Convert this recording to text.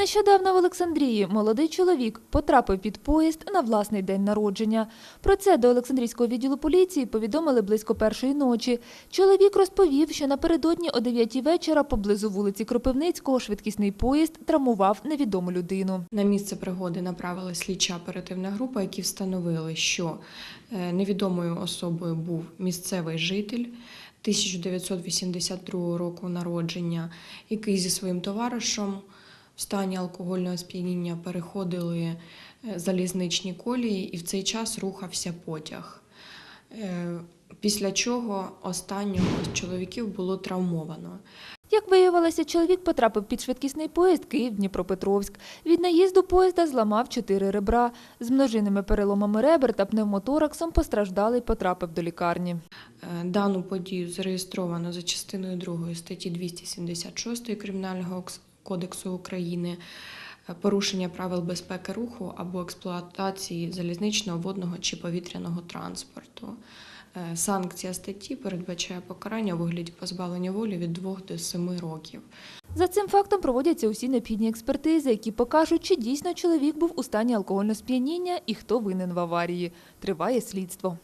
Нещодавно в Олександрії молодий чоловік потрапив під поїзд на власний день народження. Про це до Олександрійського відділу поліції повідомили близько першої ночі. Чоловік розповів, що напередодні о 9 вечора поблизу вулиці Кропивницького швидкісний поїзд травмував невідому людину. На місце пригоди направила слідча оперативна група, які встановили, що е, невідомою особою був місцевий житель 1982 року народження, який зі своїм товаришем в стані алкогольного сп'яніння переходили е, залізничні колії, і в цей час рухався потяг. Е, Після чого останнього з чоловіків було травмовано. Як виявилося, чоловік потрапив під швидкісний поїзд Київ-Дніпропетровськ. Від наїзду поїзда зламав чотири ребра. З множинними переломами ребер та пневмотораксом постраждалий потрапив до лікарні. Е, Дану подію зареєстровано за частиною 2 статті 276 Кримінального кодексу України е, порушення правил безпеки руху або експлуатації залізничного, водного чи повітряного транспорту. Е, Санкція статті передбачає покарання у вигляді позбавлення волі від 2 до 7 років. За цим фактом проводяться усі необхідні експертизи, які покажуть, чи дійсно чоловік був у стані алкогольного сп'яніння і хто винен в аварії. Триває слідство.